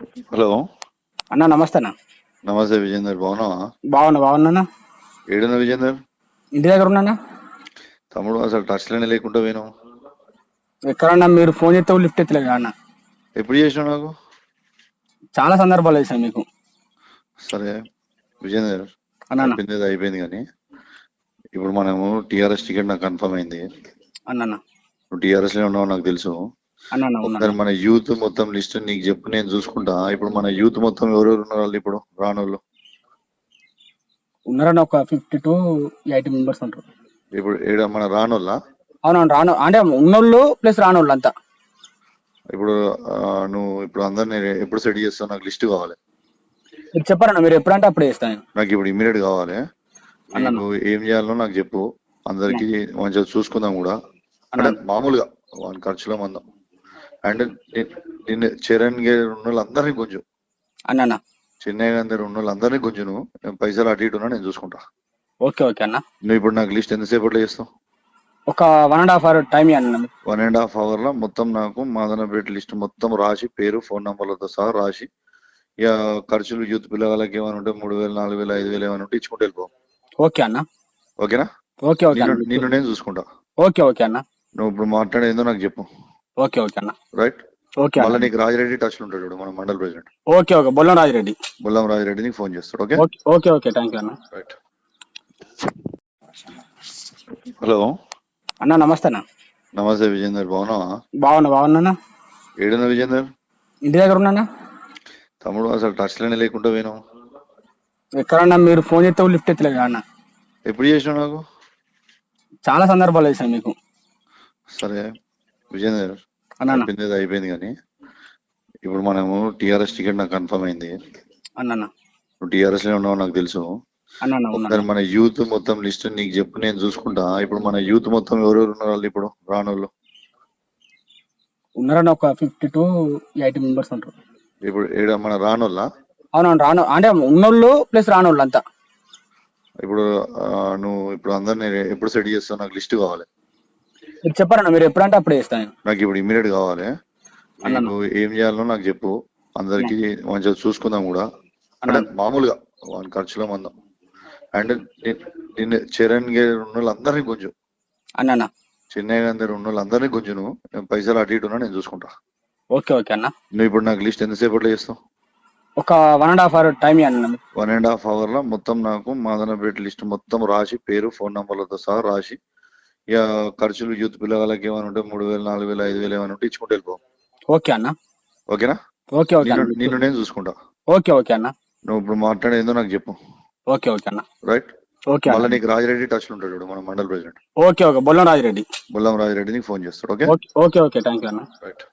Hello. అన్న నమస్తే అన్న. నమస్తే విజేందర్ బాగున్నావా? బాగున్నా బాగున్నా ఏడున్న విజేందర్? ఇంటి దగ్గర ఉన్నా తమ్ముడు అసలు టచ్లోనే లేకుండా పోయినావు. ఎక్కడన్నా మీరు ఫోన్ చేస్తే లిఫ్ట్ ఎత్తలేదు అన్న. ఎప్పుడు చేసినావు నాకు? చాలా సందర్భాలు వేసాను మీకు. సరే విజేందర్ అన్న అయిపోయింది ఏదో అయిపోయింది కానీ ఇప్పుడు మనము టీఆర్ఎస్ టికెట్ నాకు కన్ఫర్మ్ అయింది. అన్న నువ్వు టీఆర్ఎస్లో ఉన్నావు నాకు తెలుసు. అన్న మన యూత్ మొత్తం లిస్ట్ నీకు చెప్పు నేను చూసుకుంటా. ఇప్పుడు మన యూత్ మొత్తం ఎవరెవరు ఉన్నారు వాళ్ళు ఇప్పుడు రానోళ్ళు? ఉన్నారన్న ఒక ఫిఫ్టీ టు ఎయిటీ మెంబర్స్ ఉంటారు ఇప్పుడు ఏడ మన రానోళ్ళ? అవునవును రాను అంటే ఉన్నోళ్ళు ప్లస్ రానోళ్ళు అంతా. ఇప్పుడు ఆ, నువ్వు ఇప్పుడు అందరిని ఎప్పుడు సెట్ చేస్తావు? నాకు లిస్ట్ కావాలి. మీరు చెప్పారన్న మీరు ఎప్పుడంటే అప్పుడు చేస్తాను నాకు ఇప్పుడు ఇమీడియట్ కావాలి. అన్న. నీకు ఏం చేయాలో నాకు చెప్పు. అందరికి మంచిగా చూసుకుందాం కూడా. అంటే మామూలుగా వాని ఖర్చులో మందం. అండ్ నిన్ను చరణ్ గారు ఉన్న వాళ్ళందరినీ కొంచెం అన్న. చెన్నై గారి ఉన్న వాళ్ళందరినీ కొంచెం నువ్వు పైసలు అటు ఇటు నేను చూసుకుంటా. ఓకే ఓకే అన్న. నువ్వు ఇప్పుడు నాకు లిస్ట్ ఎంతసేపట్లో చేస్తావు? ఒక one and half hour time అన్న వన్ అండ్ హాఫ్ అవర్లో మొత్తం నాకు మాదనపేట లిస్ట్ మొత్తం రాసి పేరు ఫోన్ నంబర్లతో సహా రాసి ఇక ఖర్చులు యూత్ పిల్లలకి ఏమైనా ఉంటే మూడు వేలు నాలుగు వేలు ఐదు వేలు ఏమైనా ఉంటే ఇచ్చుకుంటూ వెళ్ళిపో. ఓకే అన్న. ఓకేనా? ఓకే ఓకే నిన్ను నేను చూసుకుంటా. ఓకే ఓకే అన్న. నువ్వు ఇప్పుడు మాట్లాడేందో నాకు చెప్పు. ఓకే ఓకే అన్న. రైట్ ఓకే మళ్ళీ అన్న నీకు రాజిరెడ్డి టచ్లో ఉంటాడు మన mandal president okay okay. Bollam Rajireddy. Bullam Rajireddy నీకు ఫోన్ చేస్తాడు okay okay okay okay. Thank you అన్న. రైట్ హలో అన్న నమస్తే అన్న. నమస్తే విజేందర్ బాగున్నావా? బాగున్నా బాగున్నా ఏడున్న విజేందర్? ఇంటి దగ్గర ఉన్నా తమ్ముడు అసలు టచ్లోనే లేకుండా పోయినావు. ఎక్కడన్నా మీరు ఫోన్ చేస్తే లిఫ్ట్ ఎత్తలేదు అన్న. ఎప్పుడు చేసినావు నాకు? చాలా సందర్భాలు వేసాను మీకు. సరే. అన్న అయిపోయింది అయిపోయింది కానీ ఇప్పుడు మనము టీఆర్ఎస్ టికెట్ నాకు కన్ఫర్మ్ అయింది. టీఆర్ఎస్లో ఉన్నావు నాకు తెలుసు. ఒకసారి మన యూత్ మొత్తం లిస్ట్ నీకు చెప్పు నేను చూసుకుంటా. ఇప్పుడు మన యూత్ మొత్తం ఎవరెవరు ఉన్నారు వాళ్ళు ఇప్పుడు రానోళ్ళు? ఉన్నారన్న ఒక ఫిఫ్టీ టు ఎయిటీ మెంబర్స్ ఉంటారు ఇప్పుడు ఏడ మన రానోళ్ళ? అవునవును రాను అంటే ఉన్నోళ్ళు ప్లస్ రానోళ్ళు అంతా. ఇప్పుడు నువ్వు ఇప్పుడు అందరిని ఎప్పుడు సెట్ చేస్తావు? నాకు లిస్ట్ కావాలి. మీరు చెప్పారన్న మీరు ఎప్పుడంటే అప్పుడు చేస్తాను నాకు ఇప్పుడు ఇమీడియట్ కావాలి. నీకు ఏం చేయాలో నాకు చెప్పు. అందరికి మంచిగా చూసుకుందాం కూడా. అంటే మామూలుగా వాని ఖర్చులో మందం. అండ్ నిన్ను చరణ్ గారు ఉన్న వాళ్ళందరినీ కొంచెం. అన్న చెన్నై గారి ఉన్న వాళ్ళందరినీ కొంచెం నువ్వు. పైసలు అటు ఇటు నేను చూసుకుంటా. ఓకే ఓకే అన్న. నువ్వు ఇప్పుడు నాకు లిస్ట్ ఎంతసేపట్లో చేస్తావు? ఒక one and half hour time అన్న వన్ అండ్ హాఫ్ అవర్లో మొత్తం నాకు మాదనపేట లిస్ట్ మొత్తం రాసి పేరు ఫోన్ నంబర్లతో సహా రాసి ఖర్చులు యూత్ పిల్లలకి ఏమైనా ఉంటే మూడు వేలు నాలుగు వేలు ఐదు వేలు ఏమైనా ఉంటే ఇచ్చుకుంటూ వెళ్ళిపో. ఓకే అన్న. ఓకేనా? ఓకే ఓకే అన్న. నిన్ను నేను చూసుకుంటా. ఓకే ఓకే అన్న. నువ్వు ఇప్పుడు మాట్లాడేందో నాకు చెప్పు. ఓకే ఓకే అన్న. రైట్ ఓకే మళ్ళీ అన్న నీకు రాజిరెడ్డి టచ్లో ఉంటాడు మన mandal president okay okay. Bollam Rajireddy. Bullam Rajireddy నీకు ఫోన్ చేస్తాడు okay? Okay okay okay. Thank you అన్న. రైట్